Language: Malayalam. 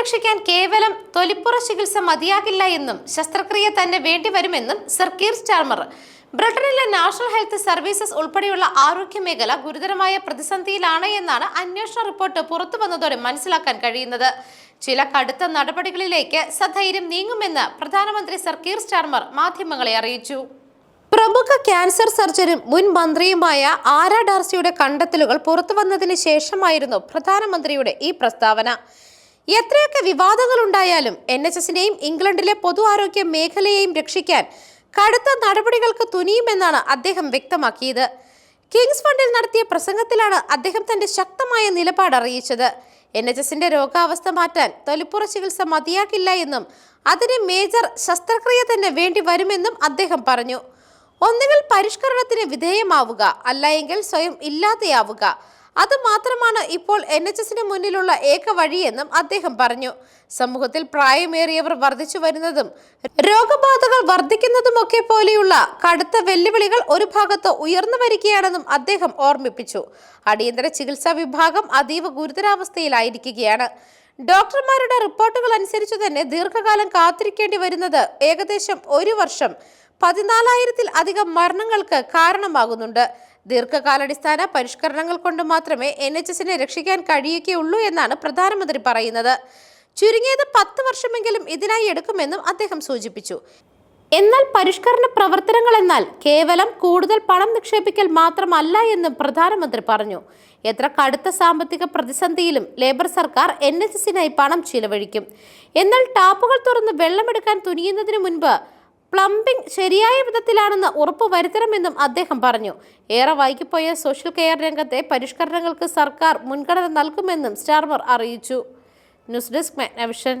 രക്ഷിക്കാൻ കേവലം തൊലിപ്പുറ ചികിത്സ മതിയാകില്ല എന്നും ശസ്ത്രക്രിയ തന്നെ വേണ്ടിവരുമെന്നും സർ കീർ സ്റ്റാർമർ. ബ്രിട്ടനിലെ നാഷണൽ ഹെൽത്ത് സർവീസസ് ഉൾപ്പെടെയുള്ള ആരോഗ്യ മേഖല ഗുരുതരമായ പ്രതിസന്ധിയിലാണ് എന്നാണ് അന്വേഷണ റിപ്പോർട്ട് പുറത്തു വന്നതോടെ മനസ്സിലാക്കാൻ കഴിയുന്നത്. ചില കടുത്ത നടപടികളിലേക്ക് സധൈര്യം നീങ്ങുമെന്ന് പ്രധാനമന്ത്രി സർ കീർ സ്റ്റാർമർ മാധ്യമങ്ങളെ അറിയിച്ചു. പ്രമുഖ ക്യാൻസർ സർജനും മുൻ മന്ത്രിയുമായ ആര ഡാർസിയുടെ കണ്ടെത്തലുകൾ പുറത്തു വന്നതിന് ശേഷമായിരുന്നു പ്രധാനമന്ത്രിയുടെ ഈ പ്രസ്താവന. എത്രയൊക്കെ വിവാദങ്ങൾ ഉണ്ടായാലും എൻ എച്ച് എസിനെയും ഇംഗ്ലണ്ടിലെ പൊതു ആരോഗ്യ മേഖലയെയും രക്ഷിക്കാൻ കടുത്ത നടപടികൾക്ക് തുനിയുമെന്നാണ് അദ്ദേഹം വ്യക്തമാക്കിയത്. കിങ്സ് ഫണ്ടിൽ നടത്തിയ പ്രസംഗത്തിലാണ് അദ്ദേഹം തന്റെ ശക്തമായ നിലപാട് അറിയിച്ചത്. എൻ എച്ച് എസിന്റെ രോഗാവസ്ഥ മാറ്റാൻ തൊലിപ്പുറ ചികിത്സ മതിയാക്കില്ല എന്നും അതിന് മേജർ ശസ്ത്രക്രിയ തന്നെ വേണ്ടി വരുമെന്നും അദ്ദേഹം പറഞ്ഞു. ഒന്നുകിൽ പരിഷ്കരണത്തിന് വിധേയമാവുക അല്ലായെങ്കിൽ സ്വയം ഇല്ലാതെയാവുക. അത് ഇപ്പോൾ എൻ എച്ച് എസിന് മുന്നിലുള്ള ഏക വഴിയെന്നും അദ്ദേഹം പറഞ്ഞു. സമൂഹത്തിൽ പ്രായമേറിയവർ വർദ്ധിച്ചു വരുന്നതും രോഗബാധകൾ വർദ്ധിക്കുന്നതുമൊക്കെ പോലെയുള്ള കടുത്ത വെല്ലുവിളികൾ ഒരു ഭാഗത്ത് ഉയർന്നു വരികയാണെന്നും അദ്ദേഹം ഓർമ്മിപ്പിച്ചു. അടിയന്തര ചികിത്സാ വിഭാഗം അതീവ ഗുരുതരാവസ്ഥയിലായിരിക്കുകയാണ്. ഡോക്ടർമാരുടെ റിപ്പോർട്ടുകൾ അനുസരിച്ചു തന്നെ ദീർഘകാലം കാത്തിരിക്കേണ്ടി വരുന്നത് ഏകദേശം ഒരു വർഷം പതിനാലായിരത്തിൽ അധികം മരണങ്ങൾക്ക് കാരണമാകുന്നുണ്ട്. ദീർഘകാലാടിസ്ഥാന പരിഷ്കരണങ്ങൾ കൊണ്ട് മാത്രമേ എൻ എച്ച് എസിനെ രക്ഷിക്കാൻ കഴിയുകയുള്ളൂ എന്നാണ് പ്രധാനമന്ത്രി പറയുന്നത്. ചുരുങ്ങിയത് പത്ത് വർഷമെങ്കിലും ഇതിനായി എടുക്കുമെന്നും അദ്ദേഹം സൂചിപ്പിച്ചു. എന്നാൽ പരിഷ്കരണ പ്രവർത്തനങ്ങൾ എന്നാൽ കേവലം കൂടുതൽ പണം നിക്ഷേപിക്കൽ മാത്രമല്ല എന്നും പ്രധാനമന്ത്രി പറഞ്ഞു. എത്ര കടുത്ത സാമ്പത്തിക പ്രതിസന്ധിയിലും ലേബർ സർക്കാർ എൻ എച്ച് എസിനായി പണം ചിലവഴിക്കും. എന്നാൽ ടാപ്പുകൾ തുറന്ന് വെള്ളമെടുക്കാൻ തുനിയുന്നതിന് മുൻപ് പ്ലംബിംഗ് ശരിയായ വിധത്തിലാണെന്ന് ഉറപ്പ് വരുത്തണമെന്നും അദ്ദേഹം പറഞ്ഞു. ഏറെ വൈകിപ്പോയ സോഷ്യൽ കെയർ രംഗത്തെ പരിഷ്കരണങ്ങൾക്ക് സർക്കാർ മുൻഗണന നൽകുമെന്നും സ്റ്റാർമർ അറിയിച്ചു. News desk Magnavision.